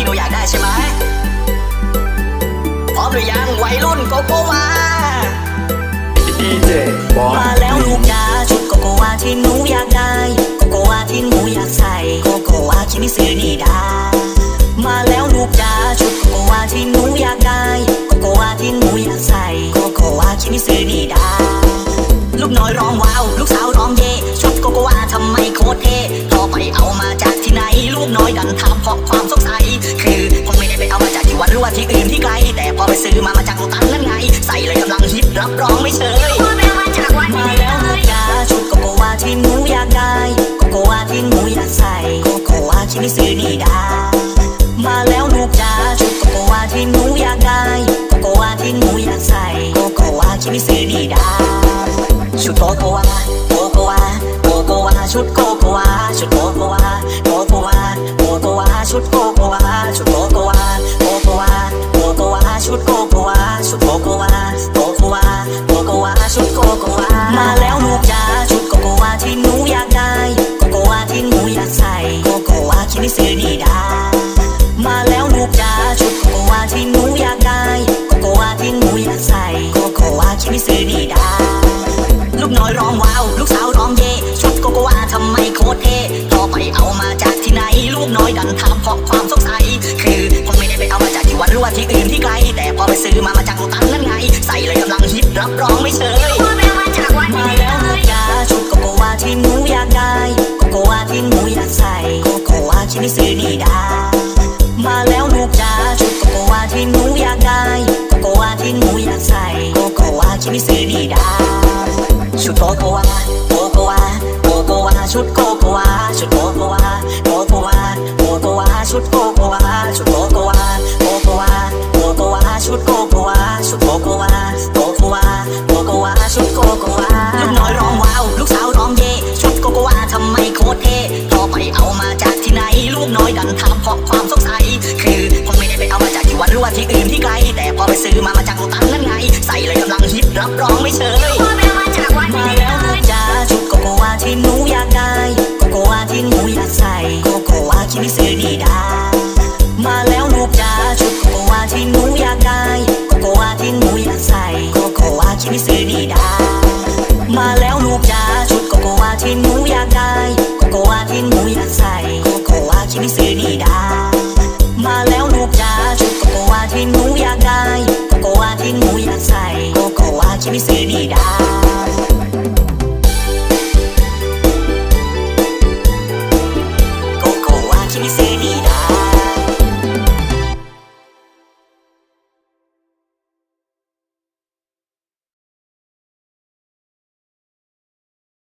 ที่หนูอยากได้ใช่ไหมพร้อมหรือยังวัยรุ่นโกโกวาดีเจบอมาแล้วลูกจ้าชุดโกโกวาที่หนูอยากได้ โกโกวาที่หนูอยากใส่ โกโกวาคิมิสึนี่ นลูกน้อยดันถามเพราะความสงสัย คือคงไม่ได้ไปเอามาจากที่วัดหรือว่าที่อื่นที่ไกล แต่พอไปซื้อมามาจากโลตันนั่นไง ใส่เลยกำลังฮิตรับรองไม่เชยพูดไปมาจากวันมานี้แล้วลูกจ๋าชุดโกโกวาที่หนูอยากได้โกโกวาที่หนูอยากใส่โกโกวาชิมิซึนี่ดามาแล้วลูกจ๋าชุดโกโกวาที่หนูอยากได้โกโกวาที่หนูอยากใส่โกโกวาชิมิซึนี่ดาชุดโกโกวาโกโกวาโกโกวาชุดโก ชุดโกโกวาชุดโกโกวาโกโกวาโกโกวาชุดโกโกวาชุดโกโกวาโกโกวาโกโกวาชุดโกโกวามาแล้วลูกจ๋าชุดโกโกวาที่หนูอยากได้โกโกวาที่หนูอยากใส่โกโกวาคิมิซึนี่ดามาแล้วลูกจ๋าชุดโกโกวาที่หนูอยากได้โกโกวาที่หนูอยากใส่โกโกวาคิมิซึนี่ดาลูกน้อยร้องว้าวลูกสาวร้องเย่ชุดโกโกวาทำไมโคตรเท่พอไปเอามาจา ลูกน้อยดันถามเพราะความสงสัยคือคงไม่ได้ไปเอามาจากที่วัดหรือว่าที่อื่นที่ไกล แต่พอไปซื้อมามาจากตันนั่นไง ใส่เลยกำลังฮิตรับรองไม่เชยมาแล้วลูกจาชุดโกโกวาที่หนูอยากได้โกโกวาที่หนูอยากใส่โกโกวาชิมิซึนี่ดามาแล้วลูกจ๋าชุดโกโกวาที่หนูอยากได้โกโกวาที่หนูอยากใส่โกโกวาชิมิซึนี่ดาชุดโกโกวาโกโกวาโกโกวาชุดโกโกวาชุด ชุดโกโกวาชุดโกโกวาโกโกวาโกโกวาชุดโกโกวาชุดโกโกวาโกโกวาโกโกวาชุดโกโกวาลูกน้อยร้องว้าวลูกสาวร้องเย่ชุดโกโกวาทำไมโคตรเท่พอไปเอามาจากที่ไหน ลูกน้อยดันถามเพราะความสงสัยคือคงไม่ได้ไปเอามาจากที่วัดหรือว่าที่อื่นที่ไกล แต่พอไปซื้อมามาจากโลตันนั่นไง ใส่เลยกำลังฮิตรับรองไม่เชย อยากใส่โกโกวาคิมิซึนี่ดามาแล้วลูกจ๋าชุดโกโกวาที่หนูอยากได้โกโกวาที่หนูอยากใส่โกโกวาคิมิซึนี่ดามาแล้วลูกจ๋าชุดโกโกวาที่หนูอยากได้โกโกวาที่หนูอยากใส่โกโกวาคิมิซึนี่ดามาแล้วลูกจ๋าชุดโกโกวาที่หนูอยากได้โกโกวาที่หนูอยากใส่โกโกวาคิมิซึนี่ดา Can you?